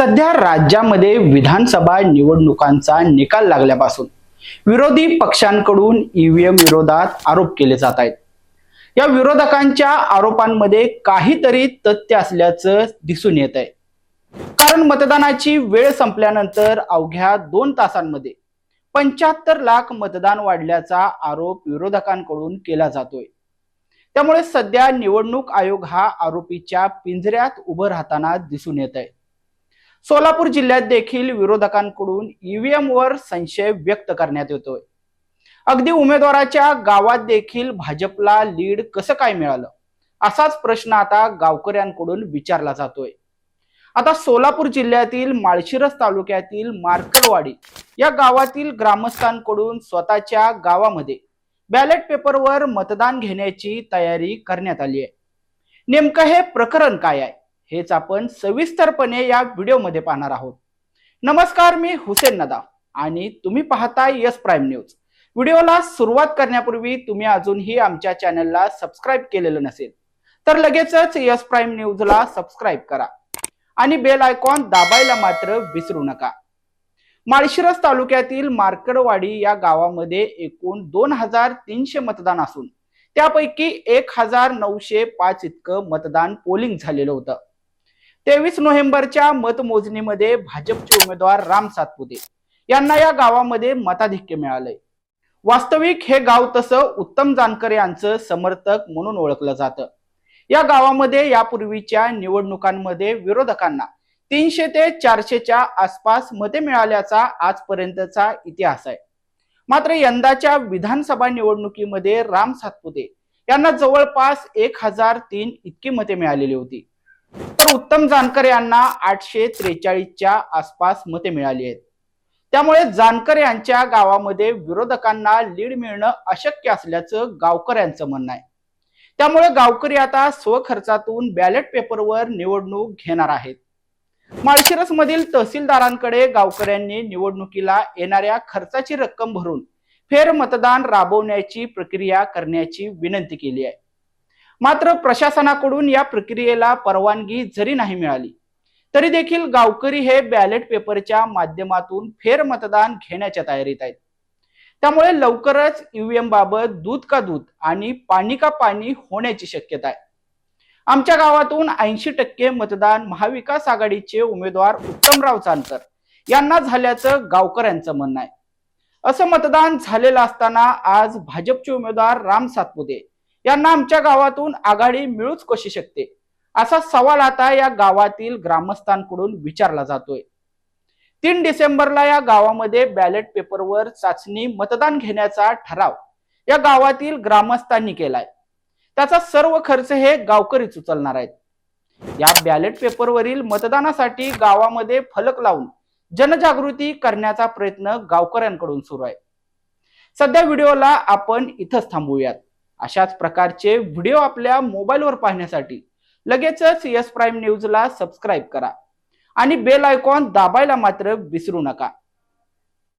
सध्या राज्यामध्ये विधानसभा निवडणुकांचा निकाल लागल्यापासून विरोधी पक्षांकडून ईव्हीएम विरोधात आरोप केले जात आहेत. या विरोधकांच्या आरोपांमध्ये काहीतरी तथ्य असल्याचं दिसून येत आहे. कारण मतदानाची वेळ संपल्यानंतर अवघ्या दोन तासांमध्ये पंच्याहत्तर लाख मतदान वाढल्याचा आरोप विरोधकांकडून केला जातोय. त्यामुळे सध्या निवडणूक आयोग हा आरोपीच्या पिंजऱ्यात उभं राहताना दिसून येत आहे. सोलापूर जिल्ह्यात देखील विरोधकांकडून ईव्हीएम वर संशय व्यक्त करण्यात येतोय. अगदी उमेदवाराच्या गावात देखील भाजपला लीड कसं काय मिळालं? असाच प्रश्न आता गावकऱ्यांकडून विचारला जातोय. आता सोलापूर जिल्ह्यातील माळशिरस तालुक्यातील मार्कडवाडी या गावातील ग्रामस्थांकडून स्वतःच्या गावामध्ये बॅलेट पेपरवर मतदान घेण्याची तयारी करण्यात आली आहे. नेमकं हे प्रकरण काय आहे? हेच आपण सविस्तरपणे या व्हिडिओमध्ये पाहणार आहोत. नमस्कार मी हुसेन नदा आणि तुम्ही पाहताय यस प्राईम न्यूज. व्हिडिओला सुरुवात करण्यापूर्वी तुम्ही अजूनही आमच्या चॅनलला सबस्क्राईब केलेलं नसेल तर लगेचच यस प्राईम न्यूजला सबस्क्राईब करा आणि बेल आयकॉन दाबायला मात्र विसरू नका. माळशिरस तालुक्यातील मार्कडवाडी या गावामध्ये एकूण दोन हजार तीनशे मतदान असून त्यापैकी एक हजार नऊशे पाच इतकं मतदान पोलिंग झालेलं होतं. तेवीस नोव्हेंबरच्या मतमोजणीमध्ये भाजपचे उमेदवार राम सातपुते यांना या गावामध्ये मताधिक्य मिळालंय. वास्तविक हे गाव तसं उत्तम जानकर यांचं समर्थक म्हणून ओळखलं जातं. या गावामध्ये यापूर्वीच्या निवडणुकांमध्ये विरोधकांना तीनशे ते चारशेच्या आसपास मते मिळाल्याचा आजपर्यंतचा इतिहास आहे. मात्र यंदाच्या विधानसभा निवडणुकीमध्ये राम सातपुते यांना जवळपास एक हजार तीन इतकी मते मिळालेली होती. तर उत्तम जानकर यांना आठशे त्रेचाळीसच्या आसपास मते मिळाली आहेत. त्यामुळे जानकर यांच्या गावामध्ये विरोधकांना लीड मिळणं अशक्य असल्याचं गावकऱ्यांचं म्हणणं आहे. त्यामुळे गावकरी आता स्वखर्चातून बॅलेट पेपरवर निवडणूक घेणार आहेत. माळशिरस मधील तहसीलदारांकडे गावकऱ्यांनी निवडणुकीला येणाऱ्या खर्चाची रक्कम भरून फेर मतदान राबवण्याची प्रक्रिया करण्याची विनंती केली आहे. मात्र प्रशासनाकडून या प्रक्रियेला परवानगी जरी नाही मिळाली तरी देखील गावकरी हे बॅलेट पेपरच्या माध्यमातून फेर मतदान घेण्याच्या तयारीत आहेत. त्यामुळे लवकरच ईव्हीएम बाबत दूध का दूध आणि पाणी का पाणी होण्याची शक्यता आहे. आमच्या गावातून ऐंशी टक्के मतदान महाविकास आघाडीचे उमेदवार उत्तमराव चांदकर यांना झाल्याचं गावकऱ्यांचं म्हणणं आहे. असं मतदान झालेलं असताना आज भाजपचे उमेदवार राम सातपुते यांना आमच्या गावातून आघाडी मिळूच कशी शकते? असा सवाल आता या गावातील ग्रामस्थांकडून विचारला जातोय. तीन डिसेंबरला या गावामध्ये बॅलेट पेपरवर चाचणी मतदान घेण्याचा ठराव या गावातील ग्रामस्थांनी केलाय. त्याचा सर्व खर्च हे गावकरीच उचलणार आहेत. या बॅलेट पेपरवरील मतदानासाठी गावामध्ये फलक लावून जनजागृती करण्याचा प्रयत्न गावकऱ्यांकडून सुरू आहे. सध्या व्हिडिओला आपण इथंच थांबूयात. अशाच प्रकारचे व्हिडिओ आपल्या मोबाईलवर पाहण्यासाठी लगेचच यस प्राईम न्यूजला सबस्क्राईब करा. आणि बेल आयकॉन दाबायला मात्र विसरू नका.